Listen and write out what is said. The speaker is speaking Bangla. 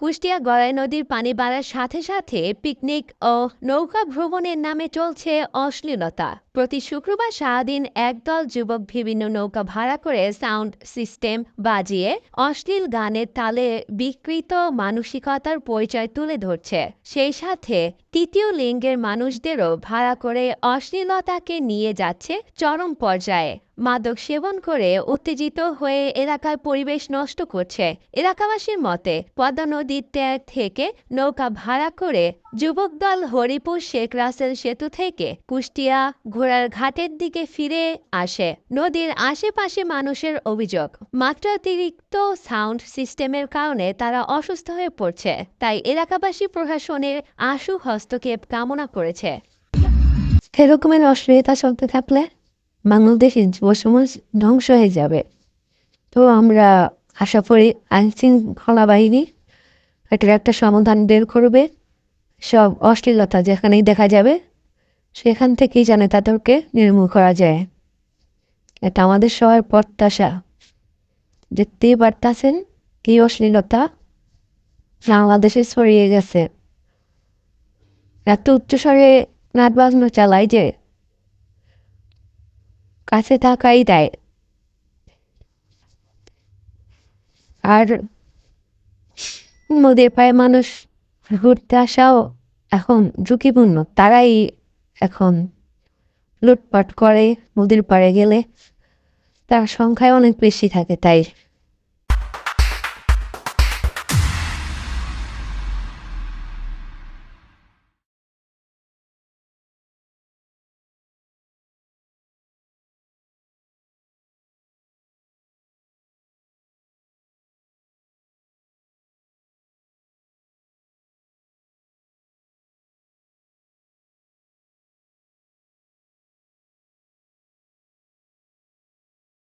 কুষ্টিয়া গড়াই নদীর পানি বাড়ার সাথে সাথে পিকনিক ও নৌকা ভ্রমণের নামে চলছে অশ্লীলতা। প্রতি শুক্রবার সারাদিন একদল যুবক বিভিন্ন নৌকা ভাড়া করে সাউন্ড সিস্টেম বাজিয়ে অশ্লীল গানের তালে বিকৃত মানসিকতার পরিচয় তুলে ধরছে। সেই সাথে তৃতীয় লিঙ্গের মানুষদেরও ভাড়া করে অশ্লীলতাকে নিয়ে যাচ্ছে চরম পর্যায়ে। মাদক সেবন করে উত্তেজিত হয়ে এলাকার পরিবেশ নষ্ট করছে। এলাকাবাসীর মতে, পদ্মা নদীর ত্যাগ থেকে নৌকা ভাড়া করে যুবক দল হরিপুর শেখ রাসেল সেতু থেকে কুষ্টিয়া ঘোড়ার ঘাটের দিকে ফিরে আসে। নদীর আশেপাশে মানুষের অভিযোগ মাত্রাতিরিক্ত সাউন্ড সিস্টেমের কারণে তারা অসুস্থ হয়ে পড়ছে। তাই এলাকাবাসী প্রশাসনের আশু হস্তক্ষেপ কামনা করেছে। এরকমের অশ্লীলতা চলতে থাকলে বাংলাদেশের যুব সমাজ ধ্বংস হয়ে যাবে। তো আমরা আশা করি আইন শৃঙ্খলা বাহিনী এটার একটা সমাধান বের করবে। সব অশ্লীলতা যেখানেই দেখা যাবে, সেখান থেকেই যেন তাদেরকে নির্মূল করা যায়। এটা আমাদের সবার প্রত্যাশা। দেখতেই পারতাছেন কি অশ্লীলতা? বাংলাদেশে ছড়িয়ে গেছে। এত উচ্চস্বরে নাচ বাজনা চালায় যে কাছে থাকাই দেয়। আর নদীর পায়ে মানুষ ঘুরতে আসাও এখন ঝুঁকিপূর্ণ। তারাই এখন লুটপাট করে নদীর পাড়ে গেলে তার সংখ্যায় অনেক বেশি থাকে, তাই